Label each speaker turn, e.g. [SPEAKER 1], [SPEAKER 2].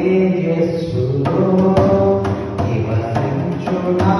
[SPEAKER 1] తేజస్సులో నివసించునా